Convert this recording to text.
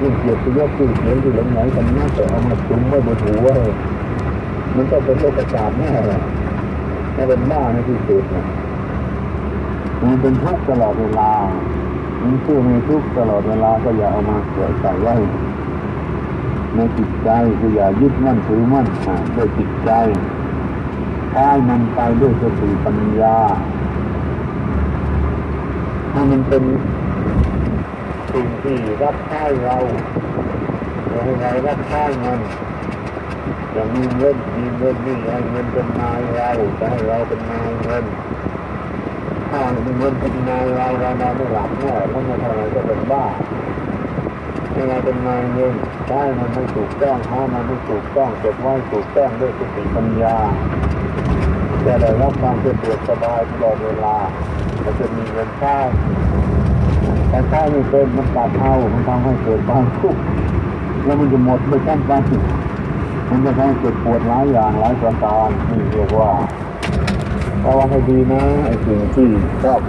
ยิ่งเกียรติยศชื่เสียงที่หลงไหลกันน่าจะเอามาจุ้มไว้บนหัวมันก็เป็นโรคประสาทแน่แหละถ้าเป็นบ้าในที่สุดนะมันเป็นทุกข์ตลอดเวลา มันเชื่อมีทุกข์ตลอดเวลาก็อย่าเอามาเสียใส่ไว้ในจิตใจคือย่ายึดมั่นถือมั่นด้วยจิตใจใช้มันไปด้วยสติปัญญา ถ้ามันเป็น สิ่งที่รับใช้เราเราให้เรารับใช้มันอย่างมีเงินมีเงินนี่ให้เงินเป็นนายเราจะให้เราเป็นนายเงินถ้าเงินเป็นนายเราเรานอนไม่หลับแน่เพราะมันท่าไหรก็เป็นบ้ายังไงเป็นนายเงินได้มันไม่ถูกต้องห้ามันไม่ถูกต้องเก็บไว้ถูกต้องด้วยสติปัญญาจะได้รับความสะดวกสบายตลอดเวลาเราจะมีเงินใช้ ใช้ไม่เป็นมันตัดเอา มันทำให้เกิดความทุกข์แล้วมันจะหมดไปทั้งไปมันจะทำให้เกิดปวดหลายอย่างหลายประการนี่เรียกว่าระว่าให้ดีนะไอ้สิ่งที่ชอบ